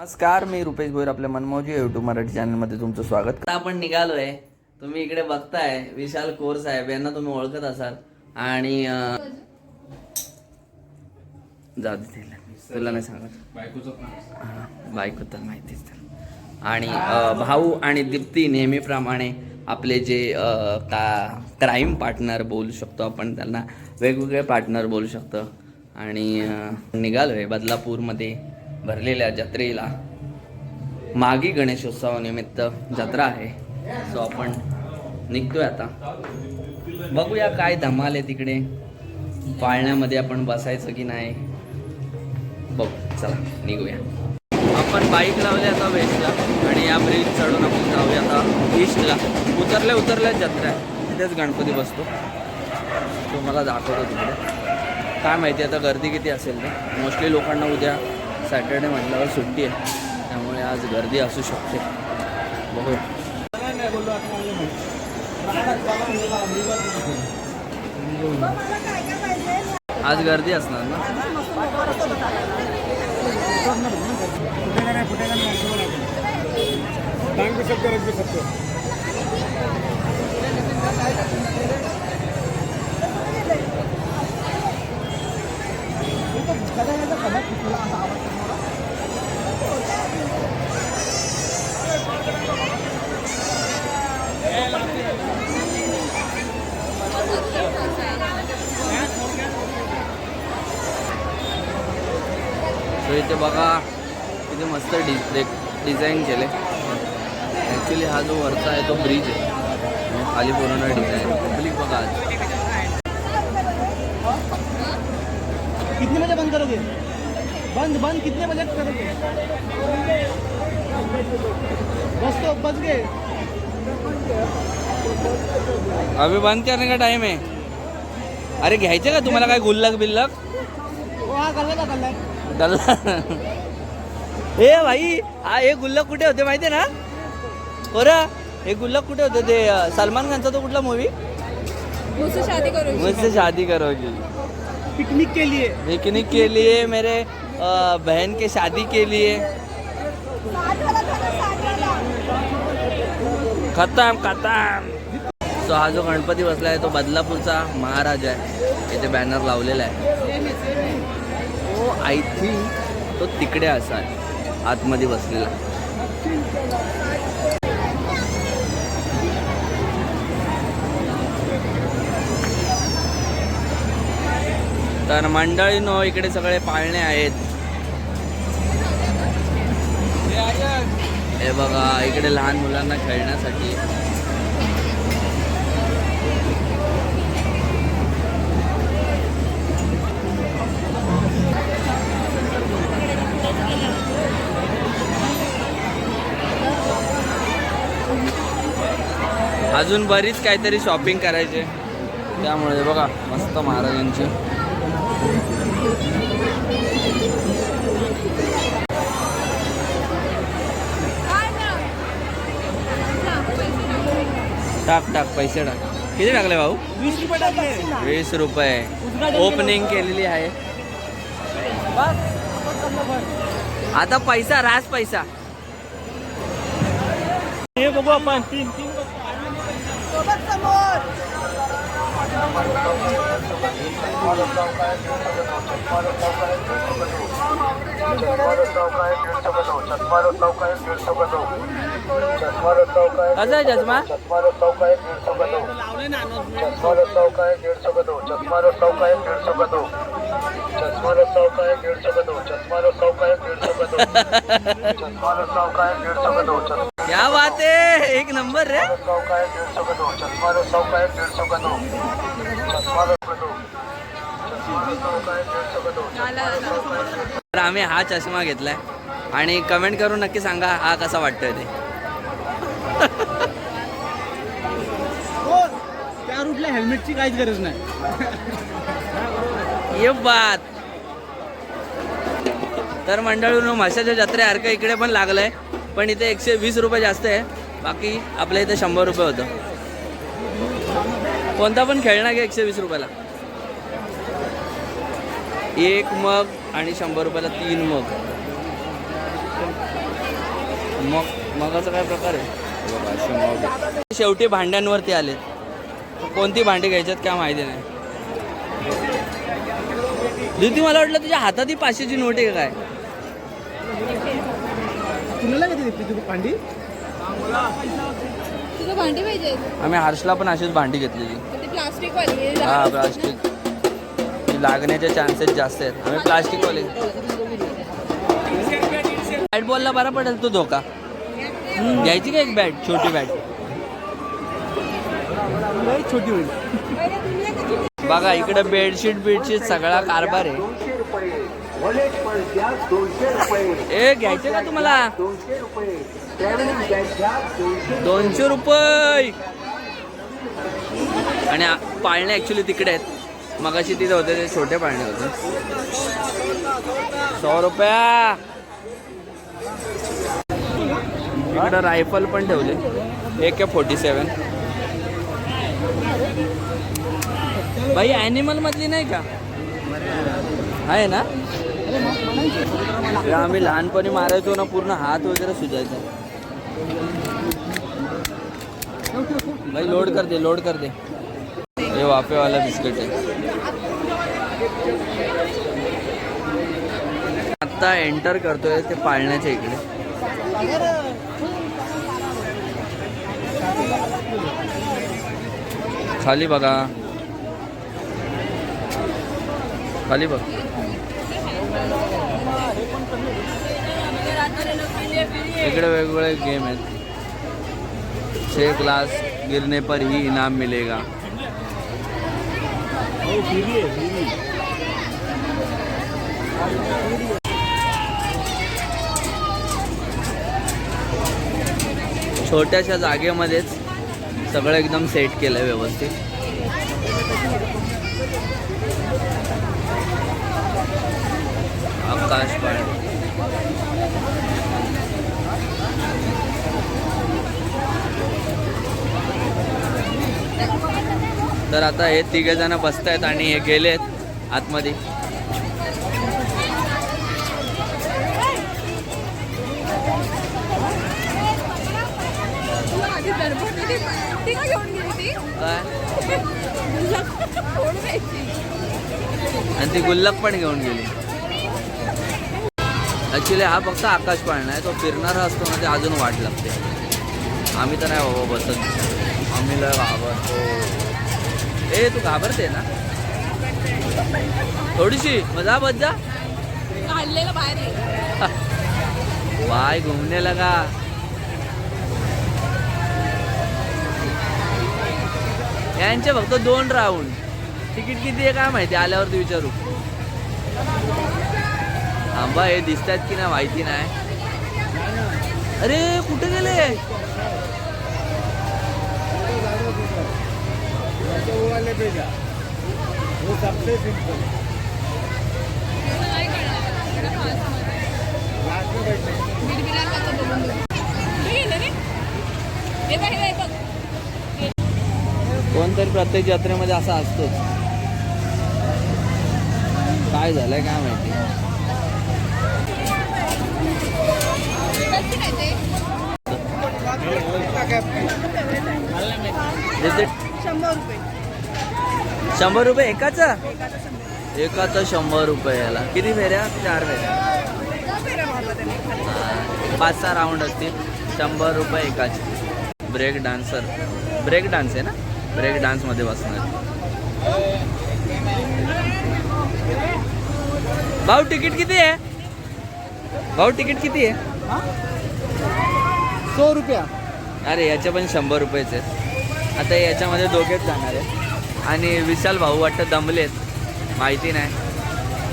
नमस्कार मी रुपेश भोईर आपल्या मनमोजी युट्यूब मराठी चॅनलमध्ये तुमचं स्वागत आता आपण निघालोय. तुम्ही इकडे बघताय विशाल कोर साहेब यांना तुम्ही ओळखत असाल. आणि अं, जाऊ दे तिला. तुला नाही सांगत. बायको तर माहितीच तर. आणि भाऊ आणि दीप्ती नेहमीप्रमाणे आपले जे का क्राईम पार्टनर बोलू शकतो आपण त्यांना वेगवेगळे पार्टनर बोलू शकतो. आणि निघालोय बदलापूरमध्ये. भरलेल्या जत्रेला. मागी गणेशोत्सवानिमित्त जत्रा आहे. सो आपण निघतोय आता. बघूया काय धमाल आहे तिकडे. पाळण्यामध्ये आपण बसायचं की नाही. बघ चला निघूया. आपण बाईक लावली आता वेस्टला आणि या ब्रिज चढून आपण जाऊया आता ईस्टला उतरल्या उतरल्या जत्रा आहे. तिथेच गणपती बसतो. तुम्हाला दाखवतो तिकडे. काय माहिती आता गर्दी किती असेल ते. मोस्टली लोकांना उद्या सॅटर्डे म्हटल्यावर सुट्टी आहे त्यामुळे आज गर्दी असू शकते बघूया आज गर्दी असणार ना कुठे भी सकते सो इथे बघा इथे मस्त डि डिझाईन केले ॲक्च्युली हा जो वरचा आहे तो ब्रिज आहे. खाली पूर्ण डिझाईन पब्लिक बघा आज. कितने बजे बंद करोगे बंद बंद. कितने बजे करोगे बस तो बच गए अभी बंद करने का टाइम आहे. अरे घ्यायचे का तुम्हाला काय गुल्लक बिल्लक? हाँ गल्ला ए भाई हा हे गुल्लक कुठे होते माहिती आहे बरं हे गुल्लक कुठे होते? ते अं, सलमान खानचा तो कुठला मूवी मुझसे शादी करोगी मुझसे शादी करोगी पिकनिक के लिए. पिकनिक के लिए मेरे अ, बहन के शादी के लिए. खतम खतम. सो हा जो गणपती बसला आहे तो बदलापूरचा महाराज आहे. इथे बॅनर लावलेला आहे. तो आय थिंक तो तिकडे असा आहे. आतमध्ये बसलेला. तर मंडळीनो इकडे सगळे पाळणे आहेत. हे बघा इकडे लहान मुलांना खेळण्यासाठी. अजून बरीच काहीतरी शॉपिंग करायचे. त्यामुळे बघा मस्त महाराजांची. टाक टाक पैसे टाक. किती टाकले भाऊ? बीस रुपये डालिए वीस रुपये. ओपनिंग केलेली आहे. आता पैसा रास पैसा. हे बघू आपण. तीन तीन कसं आहे चष्मा? लावले ना क्या बात है एक नंबर रे तर आम्ही हा चष्मा घेतलाय. आणि कमेंट करून नक्की सांगा हा कसा वाटतोय ते. त्या रूटला हेल्मेटची काहीच गरज नाही. ये बात. तर मंडळीनं म्हशाच्या जत्रेसारखं इकडे पण लागलंय पण इथे एकशे वीस रुपये जास्त आहे. बाकी आपल्या इथे शंभर रुपये होतं. कोणता पण खेळणा घ्या एकशे वीस रुपयाला. एक मग आणि शंभर रुपयाला तीन मग. मग मगाचा काय प्रकार आहे? हे. शेवटी भांड्यांवरती आलेत. कोणती भांडी घ्यायच्यात काय माहिती नाही. दिदी मला वाटलं तुझ्या हातात ही पाचशेची नोट आहे का काय? तुला किती देते तू भांडी? तुला भांडी पाहिजे आम्ही हर्षला पण अशीच भांडी घेतलेली. प्लास्टिक. हा प्लास्टिक. ती लागण्याचे चान्सेस जास्त आहेत. आम्ही प्लास्टिकवाले बॅट बॉलला बरा पडेल तो धोका. घ्यायची का एक बॅट छोटी बॅट छोटी होईल बघा इकडे बेडशीट बेडशीट सगळा कारभार आहे. ए घ्यायचे का तुम्हाला? दोनशे रुपये. आणि पाळणे ऍक्च्युली तिकडे आहेत. मगाशी तिथे होते ते छोटे पाळणे होते. सौ रुपया! इकडं रायफल पण ठेवले. ए के फोर्टी सेवन बाई ॲनिमल मधली नाही का? आहे ना? आम्ही लहानपणी मारायचो ना पूर्ण हात वगैरे सुजायचा. भाई लोड कर दे लोड कर दे. हे वाफेवाला बिस्किट आहे. आता एंटर करतोय ते पाळण्याच्या इकडे. खाली बघा. खाली बघ. इकडे वेगवेगळे गेम आहेत. छे क्लास गिरने पर ही इनाम मिलेगा. छोट्याशा जागेमध्येच सगळं एकदम सेट केलं आहे व्यवस्थित. आकाश पाणी तर आता हे तिघे जण बसतायत आणि हे गेलेत आतमध्ये. काय? आणि ती गुल्लक पण घेऊन गेली. ॲक्च्युली हा फक्त आकाश पाळणा आहे. तो फिरणारा असतो ना ते अजून वाट लागते. आम्ही तर नाही बाबा बसत. आम्ही लय घाबरतो. ए तू घाबरते ना. थोडीशी मजा बस जा. काढलेलं बाहेर ये. बाय घुमने लगा. यांचे फक्त दोन राऊंड तिकीट किती आहे काय माहिती? आल्यावरती विचारू. आंबा हे दिसतात की नाही माहिती नाही. अरे कुठे गेले? बघू. कुठे गेलं रे? हे बघ, हे बघ. कोणतरी प्रत्येक यात्रेमध्ये असा असतोच काय झालंय काय माहिती ते? तिथे शंभर रुपये एकाचा? एकाचा शंभर. रुपये याला. किती फेऱ्या? चार फेऱ्या. पाच सहा राऊंड असतील. शंभर रुपये एकाचे. ब्रेक डान्सर ब्रेक डान्स आहे ना? ब्रेक डान्समध्ये बसणार. भाऊ तिकीट किती आहे? भाऊ तिकीट किती आहे? सौ रुपया. अरे याचे पण शंभर रुपयेच. आहेत आता याच्यामध्ये दोघेच जाणार आहे. आणि विशाल भाऊ वाटतं दमलेत. माहिती नाही.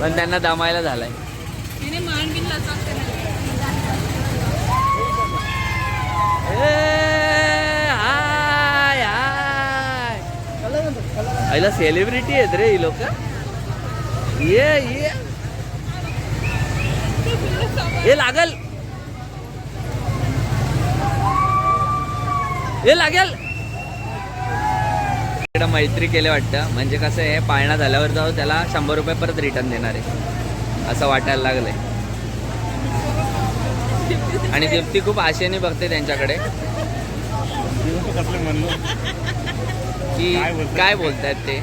पण त्यांना दमायला झालाय. आईला सेलिब्रिटी आहेत रे ही लोक. ये ये. हे लागल. हे लागेल. इकडं मैत्री केले वाटतं. म्हणजे कसं आहे पाळणा झाल्यावर जाऊ त्याला शंभर रुपये परत रिटर्न देणार आहे. असं वाटायला लागलंय. आणि दीप्ती खूप आशेने बघते त्यांच्याकडे. की काय बोलतायत? ते?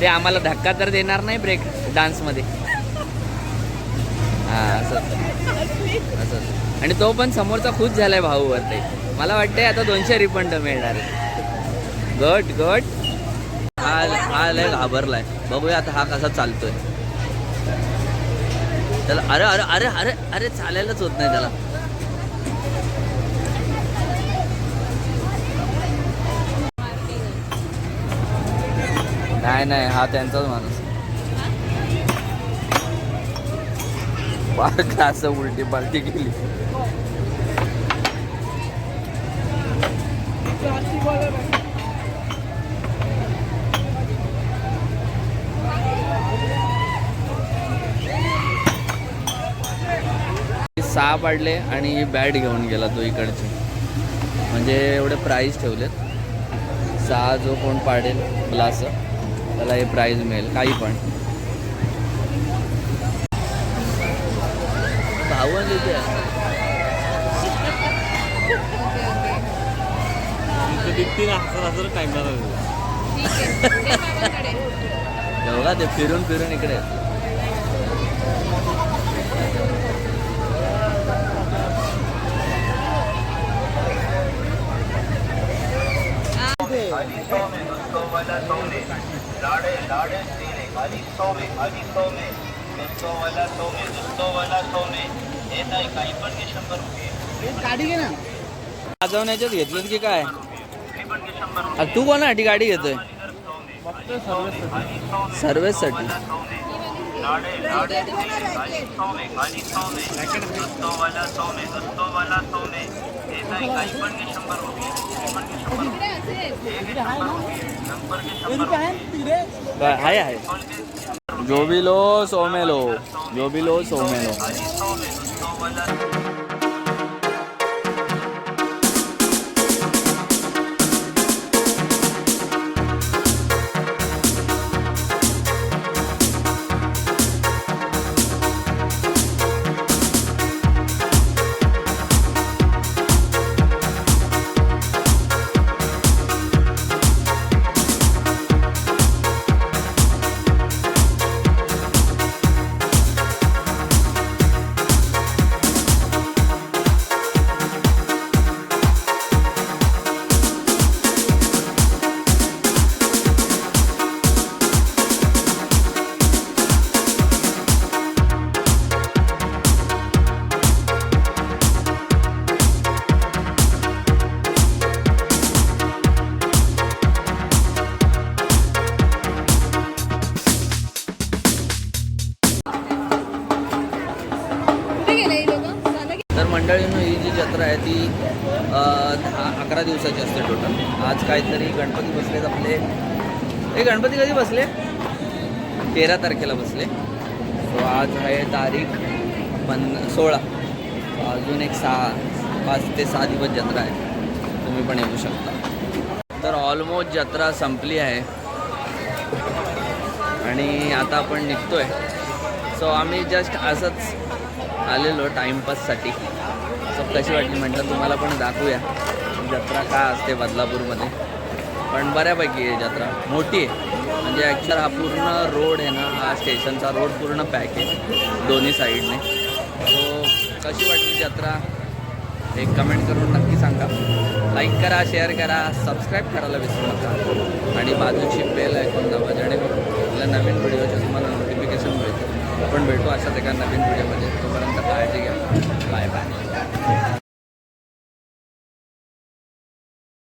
ते आम्हाला धक्का तर देणार नाही ब्रेक डान्समध्ये हा असं. असं. आणि तो पण समोरचा खुश झालाय भाऊ वरती मला वाटतंय आता दोनशे रिफंड मिळणार आहे. गट गट. हा हा लय घाबरलाय. बघूया आता हा कसा चालतोय. त्याला अरे अरे अरे अरे अरे चालायलाच होत नाही त्याला. नाही नाही हा त्यांचाच माणूस. बारका असं उलटी पालटी केली. सहा पाडले आणि ही बॅट घेऊन गेला तो इकडची. म्हणजे एवढे प्राईज ठेवलेत. सहा जो कोण पाडेल ग्लास त्याला हे प्राईज मिळेल काही पण. भावन इथे. हे बघा ते फिरून फिरून इकडे आहेत. लाडे लाडे सीने खाली सोमे खाली सोमे दोस्तो वाला सोमे दोस्तो वाला सोमे हे नाही काही पण घे शंभर रुपये गाडी घे ना? वाजवण्याच्याच घेतलं की काय अरे तू कोणासाठी गाडी घेतोय सर्व्हिससाठी लाडे लाडे सीने खाली सोमे खाली सोमे दोस्तो वाला सोमे दोस्तो वाला सोमे हे नाही आहे. आहे जो भी लो सोमेलो जो भी लो सो में लो। दिवसाची असते टोटल आज काहीतरी गणपती बसलेत आपले. हे गणपती कधी बसले? तेरा तारखेला बसले. सो आज आहे तारीख पन सोळा. अजून एक सहा पाच ते सहा दिवस जत्रा आहे. तुम्ही पण येऊ शकता. तर ऑलमोस्ट जत्रा संपली आहे. आणि आता आपण निघतोय. सो आम्ही जस्ट असंच आलेलो टाईमपाससाठी सो कशी वाटली म्हटलं तुम्हाला पण दाखवूया. जत्रा काय असते बदलापूरमध्ये? पण बऱ्यापैकी आहे जत्रा मोठी आहे. म्हणजे ॲक्च्युअल हा पूर्ण रोड आहे ना हा स्टेशनचा रोड पूर्ण पॅक आहे दोन्ही साईडने. सो कशी वाटली जत्रा एक कमेंट करून नक्की सांगा. लाईक करा शेअर करा सबस्क्राईब करायला विसरू नका. आणि बाजूची बेल ऐकून दाबा जेणेकरून आपल्या नवीन व्हिडिओचे तुम्हाला नोटिफिकेशन मिळतील. आपण भेटू अशाच एका नवीन व्हिडिओमध्ये तोपर्यंत काळजी घ्या.